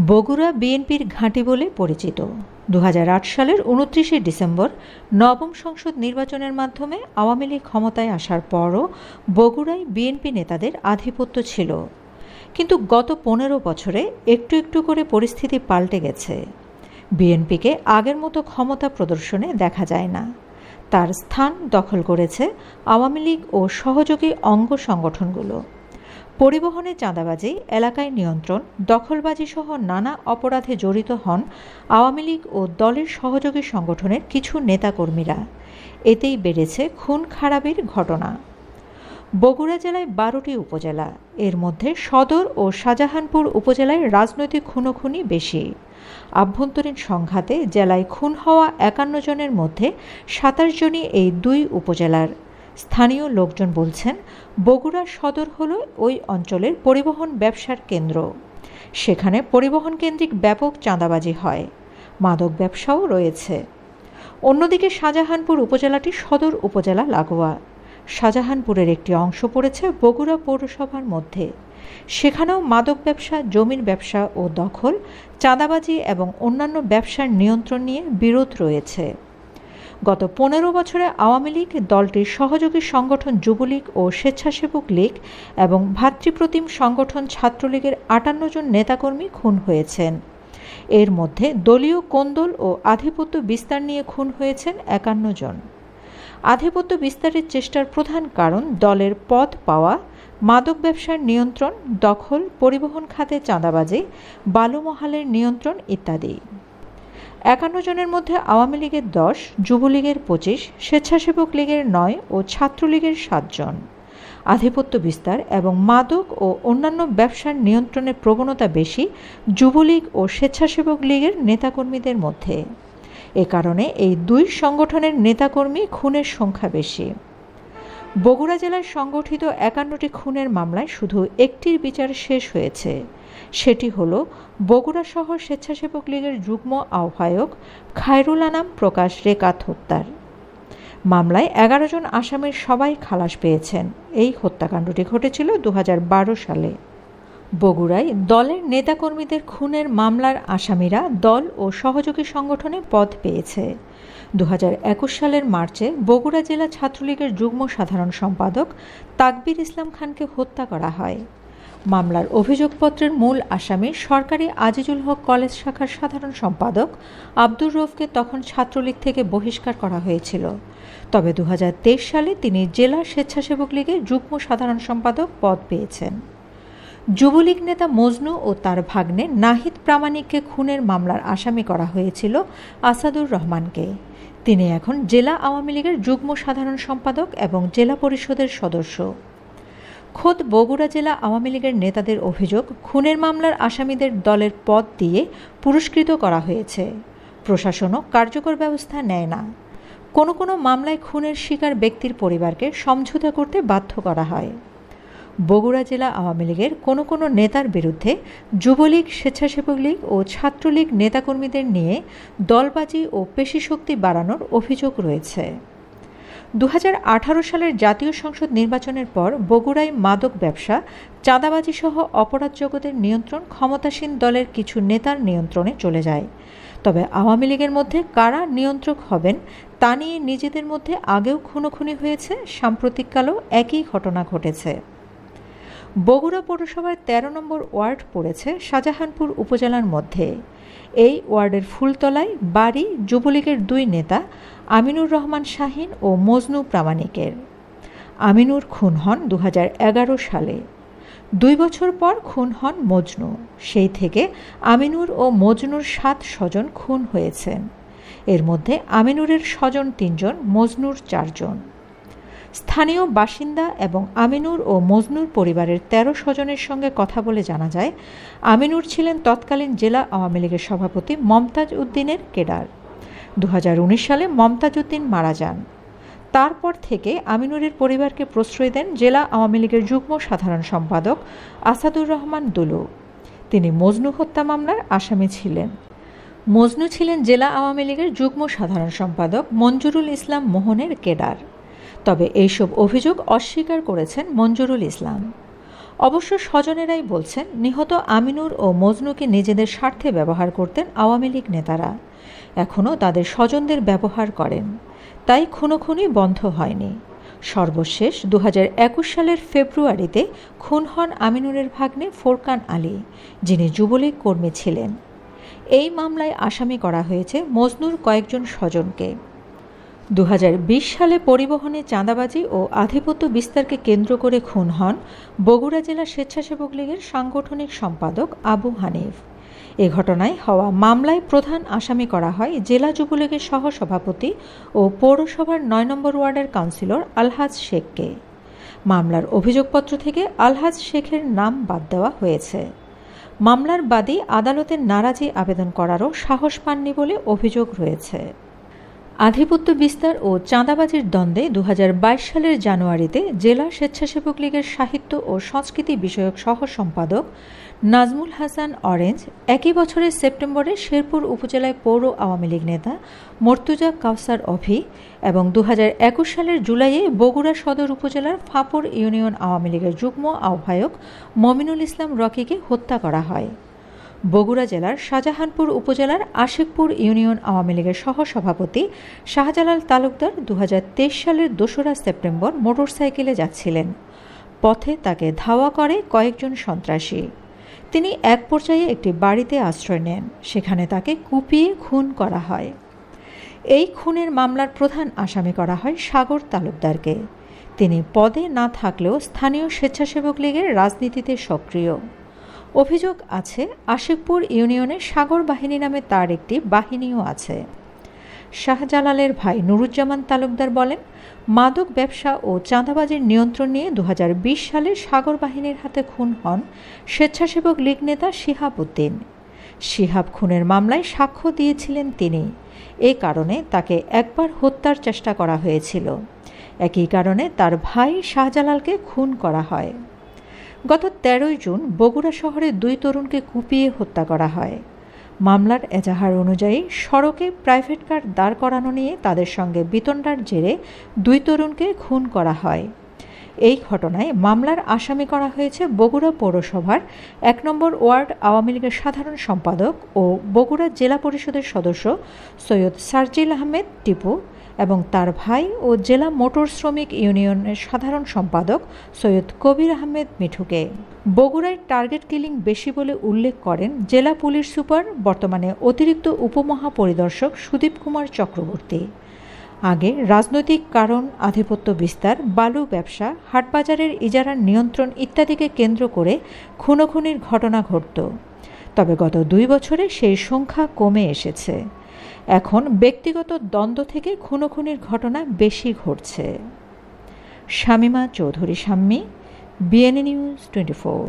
বগুড়া বিএনপির ঘাঁটি বলে পরিচিত। দু হাজার আট সালের উনত্রিশে ডিসেম্বর নবম সংসদ নির্বাচনের মাধ্যমে আওয়ামী লীগ ক্ষমতায় আসার পরও বগুড়ায় বিএনপি নেতাদের আধিপত্য ছিল। কিন্তু গত পনেরো বছরে একটু একটু করে পরিস্থিতি পাল্টে গেছে। বিএনপিকে আগের মতো ক্ষমতা প্রদর্শনে দেখা যায় না। তার স্থান দখল করেছে আওয়ামী লীগ ও সহযোগী অঙ্গ সংগঠনগুলো। পরিবহনে চাঁদাবাজি, এলাকায় নিয়ন্ত্রণ দখলবাজি সহ নানা অপরাধে জড়িত হন আওয়ামী লীগ ও দলের সহযোগী সংগঠনের কিছু নেতাকর্মীরা। এতেই বেড়েছে খুন খারাপের ঘটনা। বগুড়া জেলায় বারোটি উপজেলা, এর মধ্যে সদর ও শাহজাহানপুর উপজেলায় রাজনৈতিক খুনোখুনি বেশি। আভ্যন্তরীণ সংঘাতে জেলায় খুন হওয়া একান্ন জনের মধ্যে সাতাশ জনই এই দুই উপজেলার। স্থানীয় লোকজন বলছেন বগুড়া সদর হল ওই অঞ্চলের পরিবহন ব্যবসার কেন্দ্র। সেখানে পরিবহন কেন্দ্রিক ব্যাপক চাঁদাবাজি হয়। মাদক ব্যবসাও রয়েছে। অন্যদিকে শাহজাহানপুর উপজেলাটি সদর উপজেলা লাগোয়া। শাহজাহানপুরের একটি অংশ পড়েছে বগুড়া পৌরসভার মধ্যে। সেখানেও মাদক ব্যবসা, জমির ব্যবসা ও দখল, চাঁদাবাজি এবং অন্যান্য ব্যবসার নিয়ন্ত্রণ নিয়ে বিরোধ রয়েছে। গত পনেরো বছরে আওয়ামী লীগ দলটির সহযোগী সংগঠন যুবলীগ ও স্বেচ্ছাসেবক লীগ এবং ভাতৃপ্রতিম সংগঠন ছাত্রলীগের আটান্ন জন নেতাকর্মী খুন হয়েছেন। এর মধ্যে দলীয় কোন্দল ও আধিপত্য বিস্তার নিয়ে খুন হয়েছেন একান্ন জন। আধিপত্য বিস্তারের চেষ্টার প্রধান কারণ দলের পদ পাওয়া, মাদক ব্যবসার নিয়ন্ত্রণ, দখল, পরিবহন খাতে চাঁদাবাজি, বালুমহালের নিয়ন্ত্রণ ইত্যাদি। একান্ন জনের মধ্যে আওয়ামী লীগের দশ, যুবলীগের পঁচিশ, স্বেচ্ছাসেবক লীগের নয় ও ছাত্রলীগের সাতজন আধিপত্য বিস্তার এবং মাদক ও অন্যান্য ব্যবসার নিয়ন্ত্রণের প্রবণতা বেশি যুবলীগ ও স্বেচ্ছাসেবক লীগের নেতাকর্মীদের মধ্যে। এ কারণে এই দুই সংগঠনের নেতাকর্মী খুনের সংখ্যা বেশি। বগুড়া জেলায় সংগঠিত একান্নটি খুনের মামলায় শুধু একটির বিচার শেষ হয়েছে। সেটি হল বগুড়া শহর স্বেচ্ছাসেবক লীগের যুগ্ম আহ্বায়ক খায়রুল আনাম প্রকাশ রেকাত হত্যার। মামলায় এগারো জন আসামির সবাই খালাস পেয়েছেন। এই হত্যাকাণ্ডটি ঘটেছিল দু হাজার বারো সালে। বগুড়ায় দলের নেতাকর্মীদের খুনের মামলার আসামিরা দল ও সহযোগী সংগঠনে পদ পেয়েছে। দু হাজার একুশ সালের মার্চে বগুড়া জেলা ছাত্রলীগের যুগ্ম সাধারণ সম্পাদক তাকবির ইসলাম খানকে হত্যা করা হয়। মামলার অভিযোগপত্রের মূল আসামি সরকারি আজিজুল হক কলেজ শাখার সাধারণ সম্পাদক আব্দুর রফকে তখন ছাত্রলীগ থেকে বহিষ্কার করা হয়েছিল। তবে দু হাজার তেইশ সালে তিনি জেলা স্বেচ্ছাসেবক লীগের যুগ্ম সাধারণ সম্পাদক পদ পেয়েছেন। যুবলীগ নেতা মজনু ও তার ভাগ্নে নাহিদ প্রামাণিককে খুনের মামলার আসামি করা হয়েছিল আসাদুর রহমানকে। তিনি এখন জেলা আওয়ামী লীগের যুগ্ম সাধারণ সম্পাদক এবং জেলা পরিষদের সদস্য। খোদ বগুড়া জেলা আওয়ামী লীগের নেতাদের অভিযোগ, খুনের মামলার আসামিদের দলের পদ দিয়ে পুরস্কৃত করা হয়েছে। প্রশাসনও কার্যকর ব্যবস্থা নেয় না। কোনো কোনো মামলায় খুনের শিকার ব্যক্তির পরিবারকে সমঝোতা করতে বাধ্য করা হয়। বগুড়া জেলা আওয়ামী লীগের কোনো কোনো নেতার বিরুদ্ধে যুবলীগ, স্বেচ্ছাসেবক লীগ ও ছাত্রলীগ নেতাকর্মীদের নিয়ে দলবাজি ও পেশিশক্তি বাড়ানোর অভিযোগ রয়েছে। দু হাজার আঠারো সালের জাতীয় সংসদ নির্বাচনের পর বগুড়ায় মাদক ব্যবসা, চাঁদাবাজি সহ অপরাধ জগতের নিয়ন্ত্রণ ক্ষমতাসীন দলের কিছু নেতার নিয়ন্ত্রণে চলে যায়। তবে আওয়ামী লীগের মধ্যে কারা নিয়ন্ত্রক হবেন তা নিয়ে নিজেদের মধ্যে আগেও খুনোখুনি হয়েছে, সাম্প্রতিককালেও একই ঘটনা ঘটেছে। বগুড়া পৌরসভার ১৩ নম্বর ওয়ার্ড পড়েছে শাহজাহানপুর উপজেলার মধ্যে। এই ওয়ার্ডের ফুলতলায় বাড়ি যুবলীগের দুই নেতা, আমিনুর রহমান শাহিন ও মজনু প্রামাণিকের। আমিনুর খুন হন দু হাজার এগারো সালে। দুই বছর পর খুন হন মজনু। সেই থেকে আমিনুর ও মজনুর সাত স্বজন খুন হয়েছেন এর মধ্যে আমিনুরের স্বজন তিনজন, মজনুর চারজন। স্থানীয় বাসিন্দা এবং আমিনুর ও মজনুর পরিবারের ১৩ স্বজনের সঙ্গে কথা বলে জানা যায়, আমিনুর ছিলেন তৎকালীন জেলা আওয়ামী লীগের সভাপতি মমতাজ উদ্দিনের কেডার। দু হাজার উনিশ সালে মমতাজ উদ্দিন মারা যান। তারপর থেকে আমিনুরের পরিবারকে প্রশ্রয় দেন জেলা আওয়ামী লীগের যুগ্ম সাধারণ সম্পাদক আসাদুর রহমান দুলু। তিনি মজনু হত্যা মামলার আসামি ছিলেন। মজনু ছিলেন জেলা আওয়ামী লীগের যুগ্ম সাধারণ সম্পাদক মঞ্জুরুল ইসলাম মোহনের কেডার। তবে এইসব অভিযোগ অস্বীকার করেছেন মঞ্জুরুল ইসলাম। অবশ্য স্বজনেরাই বলছেন, নিহত আমিনুর ও মজনুকে নিজেদের স্বার্থে ব্যবহার করতেন আওয়ামী লীগ নেতারা। এখনও তাদের স্বজনদের ব্যবহার করেন। তাই খুনোখুনি বন্ধ হয়নি। সর্বশেষ দু একুশ সালের ফেব্রুয়ারিতে খুন হন আমিনুরের ভাগ্নে ফোরকান আলী, যিনি যুবলীগ কর্মী ছিলেন। এই মামলায় আসামি করা হয়েছে মজনুর কয়েকজন স্বজনকে। দু হাজার বিশ সালে পরিবহনে চাঁদাবাজি ও আধিপত্য বিস্তারকে কেন্দ্র করে খুন হন বগুড়া জেলা স্বেচ্ছাসেবক লীগের সাংগঠনিক সম্পাদক আবু হানিফ। এ ঘটনায় হওয়া মামলায় প্রধান আসামি করা হয় জেলা যুবলীগের সহসভাপতি ও পৌরসভার নয় নম্বর ওয়ার্ডের কাউন্সিলর আলহাজ শেখকে। মামলার অভিযোগপত্র থেকে আলহাজ শেখের নাম বাদ দেওয়া হয়েছে। মামলার বাদী আদালতের নারাজি আবেদন করারও সাহস পাননি বলে অভিযোগ রয়েছে। আধিপত্য বিস্তার ও চাঁদাবাজির দ্বন্দ্বে দু হাজার বাইশ সালের জানুয়ারিতে জেলা স্বেচ্ছাসেবক লীগের সাহিত্য ও সংস্কৃতি বিষয়ক সহ সম্পাদক নাজমুল হাসান অরেঞ্জ একই বছরের সেপ্টেম্বরে শেরপুর উপজেলায় পৌর আওয়ামী লীগ নেতা মর্তুজা কাউসার অভি এবং দু হাজার একুশ সালের জুলাইয়ে বগুড়া সদর উপজেলার ফাঁপড় ইউনিয়ন আওয়ামী লীগের যুগ্ম আহ্বায়ক মমিনুল ইসলাম রকিকে হত্যা করা হয়। বগুড়া জেলার শাহজাহানপুর উপজেলার আশিকপুর ইউনিয়ন আওয়ামী লীগের সহসভাপতি শাহজালাল তালুকদার দু হাজার তেইশ সালের দোসরা সেপ্টেম্বর মোটরসাইকেলে যাচ্ছিলেন। পথে তাকে ধাওয়া করে কয়েকজন সন্ত্রাসী। তিনি এক পর্যায়ে একটি বাড়িতে আশ্রয় নেন, সেখানে তাকে কুপিয়ে খুন করা হয়। এই খুনের মামলার প্রধান আসামি করা হয় সাগর তালুকদারকে। তিনি পদে না থাকলেও স্থানীয় স্বেচ্ছাসেবক লীগের রাজনীতিতে সক্রিয়। অভিযোগ আছে, আশিকপুর ইউনিয়নের সাগর বাহিনী নামে তার একটি বাহিনীও আছে। শাহজালালের ভাই নুরুজ্জামান তালুকদার বলেন, মাদক ব্যবসা ও চাঁদাবাজির নিয়ন্ত্রণ নিয়ে দু হাজার বিশ সালে সাগর বাহিনীর হাতে খুন হন স্বেচ্ছাসেবক লীগ নেতা শিহাব উদ্দিন। শিহাব খুনের মামলায় সাক্ষ্য দিয়েছিলেন তিনি। এ কারণে তাকে একবার হত্যার চেষ্টা করা হয়েছিল। একই কারণে তার ভাই শাহজালালকে খুন করা হয়। গত তেরোই জুন বগুড়া শহরে দুই তরুণকে কুপিয়ে হত্যা করা হয়। মামলার এজাহার অনুযায়ী সড়কে প্রাইভেট কার দাঁড় করানো নিয়ে তাদের সঙ্গে বিতণ্ডার জেরে দুই তরুণকে খুন করা হয়। এই ঘটনায় মামলার আসামি করা হয়েছে বগুড়া পৌরসভার এক নম্বর ওয়ার্ড আওয়ামী লীগের সাধারণ সম্পাদক ও বগুড়া জেলা পরিষদের সদস্য সৈয়দ সার্জিল আহমেদ, টিপু এবং তার ভাই ও জেলা মোটর শ্রমিক ইউনিয়নের সাধারণ সম্পাদক সৈয়দ কবির আহমেদ মিঠুকে। বগুড়ায় টার্গেট কিলিং বেশি বলে উল্লেখ করেন জেলা পুলিশ সুপার, বর্তমানে অতিরিক্ত উপমহাপরিদর্শক সুদীপ কুমার চক্রবর্তী। আগে রাজনৈতিক কারণ, আধিপত্য বিস্তার, বালু ব্যবসা, হাটবাজারের ইজারার নিয়ন্ত্রণ ইত্যাদিকে কেন্দ্র করে খুনোখুনির ঘটনা ঘটত। তবে গত দুই বছরে সেই সংখ্যা কমে এসেছে। এখন ব্যক্তিগত দ্বন্দ্ব থেকে খুনোখুনির ঘটনা বেশি ঘটছে। Shamima Chowdhury Shammi BNA news twenty four